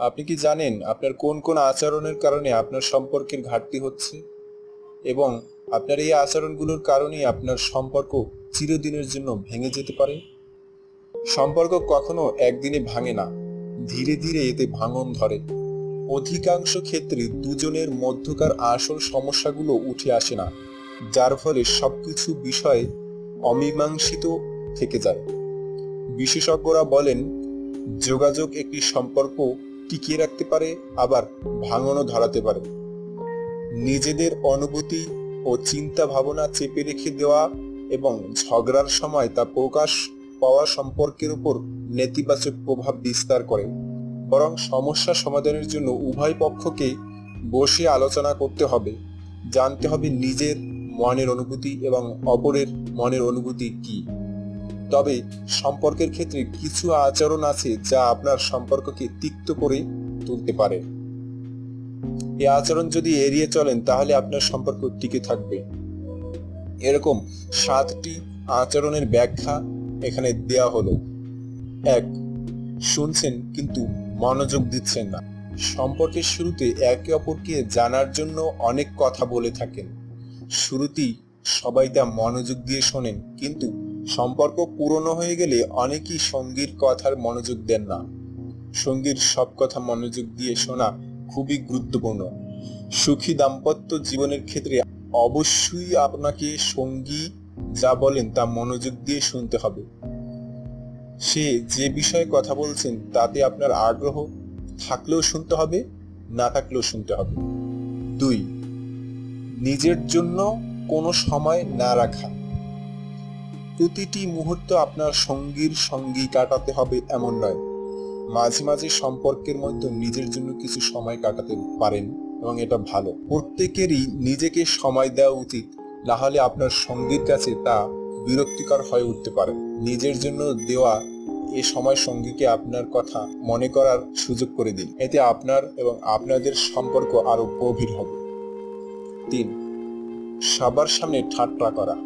আপনি কি জানেন আপনার কোন কোন আচরণের কারণে আপনার সম্পর্কের ঘাটতি হচ্ছে? এবং আপনার এই আচরণগুলোর কারণেই আপনার সম্পর্ক চিরদিনের জন্য ভেঙে যেতে পারে? সম্পর্ক কখনো একদিনে ভাঙে না, ধীরে ধীরে এতে ভাঙন ধরে। অধিকাংশ ক্ষেত্রে দুজনের মধ্যকার আসল সমস্যাগুলো উঠে আসে না, যার ফলে সবকিছু বিষয়ে অমীমাংসিত থেকে যায়। বিশেষজ্ঞরা বলেন, যোগাযোগ একটি সম্পর্ক টিকিয়ে রাখতে পারে, আবার ভাঙনও ধরাতে পারে। নিজেদের অনুভূতি ও চিন্তা ভাবনা চেপে রেখে দেওয়া এবং ঝগড়ার সময় তা প্রকাশ পাওয়া সম্পর্কের উপর নেতিবাচক প্রভাব বিস্তার করে। বরং সমস্যা সমাধানের জন্য উভয় পক্ষকে বসে আলোচনা করতে হবে, জানতে হবে নিজের মনের অনুভূতি এবং অপরের মনের অনুভূতি কি। তবে সম্পর্কের ক্ষেত্রে কিছু আচরণ আছে যা আপনার সম্পর্ককে তিক্ত করে তুলতে পারে। এই আচরণ যদি এড়িয়ে চলেন, তাহলে আপনার সম্পর্ক টিকে থাকবে। এরকম সাতটি আচরণের ব্যাখ্যা এখানে দেয়া হলো। এক, শুনছেন কিন্তু মনোযোগ দিচ্ছেন না। সম্পর্কের শুরুতে একে অপরকে জানার জন্য অনেক কথা বলে থাকেন। শুরুতেই সবাই তা মনোযোগ দিয়ে শোনেন, কিন্তু সম্পর্ক পুরনো হয়ে গেলে অনেকেই সঙ্গীর কথার মনোযোগ দেন না। সঙ্গীর সব কথা মনোযোগ দিয়ে শোনা খুবই গুরুত্বপূর্ণ। সুখী দাম্পত্য জীবনের ক্ষেত্রে অবশ্যই আপনাকে সঙ্গী যা বলেন তা মনোযোগ দিয়ে শুনতে হবে। সে যে বিষয়ে কথা বলছেন তাতে আপনার আগ্রহ থাকলেও শুনতে হবে, না থাকলেও শুনতে হবে। দুই, নিজের জন্য কোনো সময় না রাখা। প্রতিটি মুহূর্ত আপনার সঙ্গীর সঙ্গী কাটাতে হবে এমন নয়। মাঝে মাঝে সম্পর্কের মধ্যে নিজের জন্য কিছু সময় কাটাতে পারেন এবং এটা ভালো। প্রত্যেকেরই নিজেকে সময় দেওয়া উচিত, না হলে আপনার সঙ্গীর কাছে তা বিরক্তিকর হয়ে উঠতে পারে। নিজের জন্য দেওয়া এ সময় সঙ্গীকে আপনার কথা মনে করার সুযোগ করে দিন। এতে আপনার এবং আপনাদের সম্পর্ক আরও গভীর হবে। তিন, সবার সামনে ঠাট্টা করা।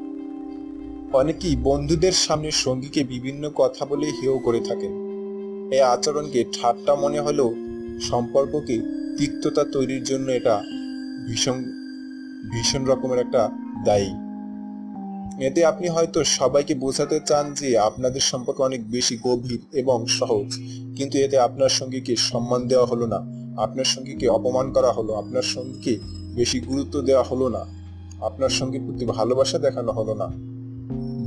অনেকেই বন্ধুদের সামনে সঙ্গীকে বিভিন্ন কথা বলে হেয় করে থাকেন। এই আচরণকে ঠাট্টা মনে হলেও সম্পর্ককে তিক্ততা তৈরির জন্য এটা ভীষণ ভীষণ রকমের একটা দায়ী। এতে আপনি হয়তো সবাইকে বোঝাতে চান যে আপনাদের সম্পর্ক অনেক বেশি গভীর এবং সহজ, কিন্তু এতে আপনার সঙ্গীকে সম্মান দেওয়া হলো না, আপনার সঙ্গীকে অপমান করা হলো, আপনার সঙ্গীকে বেশি গুরুত্ব দেওয়া হলো না, আপনার সঙ্গে প্রতি ভালোবাসা দেখানো হলো না।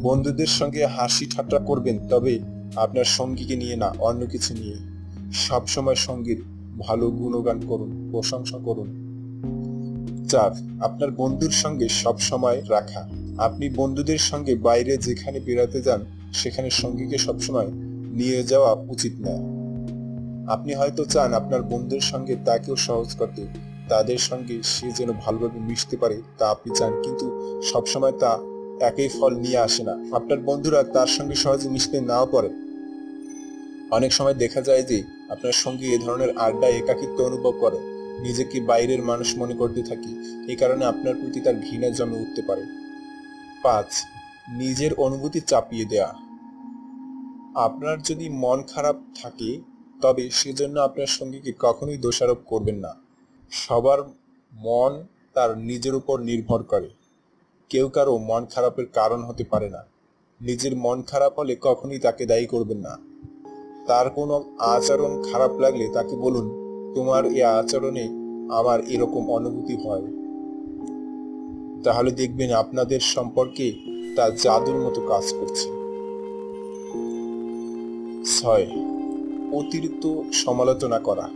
বন্ধুদের সঙ্গে হাসি ঠাট্টা করবেন, তবে আপনার সঙ্গীকে নিয়ে না, অন্য কিছু নিয়ে। সবসময় সঙ্গীর ভালো গুণগান করুন, প্রশংসা করুন। চার, আপনার বন্ধুর সঙ্গে সব সময় রাখা। আপনি বন্ধুদের সঙ্গে বাইরে যেখানে বেড়াতে যান, সেখানে সঙ্গীকে সবসময় নিয়ে যাওয়া উচিত না। আপনি হয়তো চান আপনার বন্ধুর সঙ্গে তাকেও সহজ করতে, তাদের সঙ্গে সে যেন ভালোভাবে মিশতে পারে তা আপনি চান, কিন্তু সবসময় তা একই ফল নিয়ে আসে না। আপনার বন্ধুরা তার সঙ্গে সহজে মিশতে নাও পারে। অনেক সময় দেখা যায় যে, আপনার সঙ্গে এ ধরনের আড্ডা একাকিত্ব অনুভব করে। নিজেকে বাইরের মানুষ মনে করতে থাকি। এই কারণে আপনার প্রতি তার ঘৃণা জমে উঠতে পারে। পাঁচ, নিজের অনুভূতি চাপিয়ে দেয়া। আপনার যদি মন খারাপ থাকে, তবে সেজন্য আপনার সঙ্গীকে কখনোই দোষারোপ করবেন না। সবার মন তার নিজের উপর নির্ভর করে। কেউ কারও মন খারাপের কারণ হতে পারে না। নিজের মন খারাপ হলে কখনই তাকে দায়ী করবেন না। তার কোনো আচরণ খারাপ লাগলে তাকে বলুন, তোমার এই আচরণে আমার এরকম অনুভূতি হয়। তাহলে দেখবেন আপনাদের সম্পর্কে তা জাদুর মতো কাজ করছে। ছয়, অতিরিক্ত সমালোচনা করা।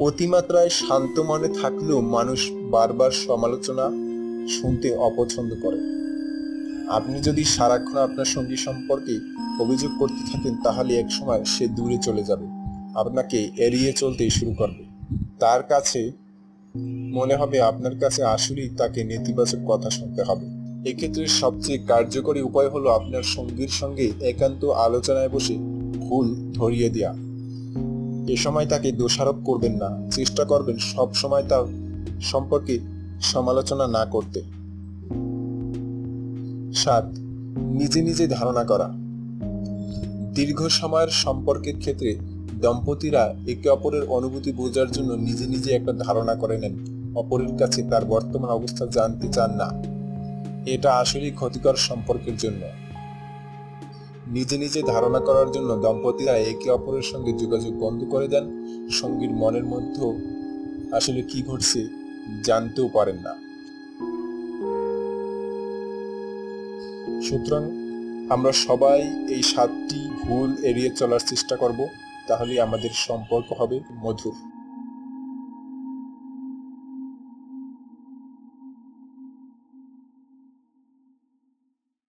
অতিমাত্রায় শান্ত মনে থাকলেও মানুষ বারবার সমালোচনা শুনতে অপছন্দ করে। আপনি যদি সারাক্ষণ আপনার সঙ্গী সম্পর্কে অভিযোগ করতে থাকেন, তাহলে একসময় সে দূরে চলে যাবে। আপনাকে এড়িয়ে চলতে শুরু করবে। তার কাছে মনে হবে আপনার কাছে আসলেই তাকে নেতিবাচক কথা শুনতে হবে। এক্ষেত্রে সবচেয়ে কার্যকরী উপায় হলো আপনার সঙ্গীর সঙ্গে একান্ত আলোচনায় বসে ভুল ধরিয়ে দেয়া। এ সময় তাকে দোষারোপ করবেন না। চেষ্টা করবেন সব সময় তার সম্পর্কে সমালোচনা না করতে। সাত, নিজে নিজে ধারণা করা। দীর্ঘ সময়ের সম্পর্কের ক্ষেত্রে দম্পতিরা একে অপরের অনুভূতি বোঝার জন্য নিজে নিজে একটা ধারণা করে নেন। অপরের কাছে তার বর্তমান অবস্থা জানতে চান না। এটা আসলেই ক্ষতিকর সম্পর্কের জন্য। নিজে নিজে ধারণা করার জন্য দম্পতিরা একে অপরের সঙ্গে যোগাযোগ বন্ধ করে দেন। সঙ্গীর মনের মধ্যে আসলে কি ঘটছে জানতেও পারেন না। সুতরাং আমরা সবাই এই সাতটি ভুল এড়িয়ে চলার চেষ্টা করব তাহলে আমাদের সম্পর্ক হবে মধুর।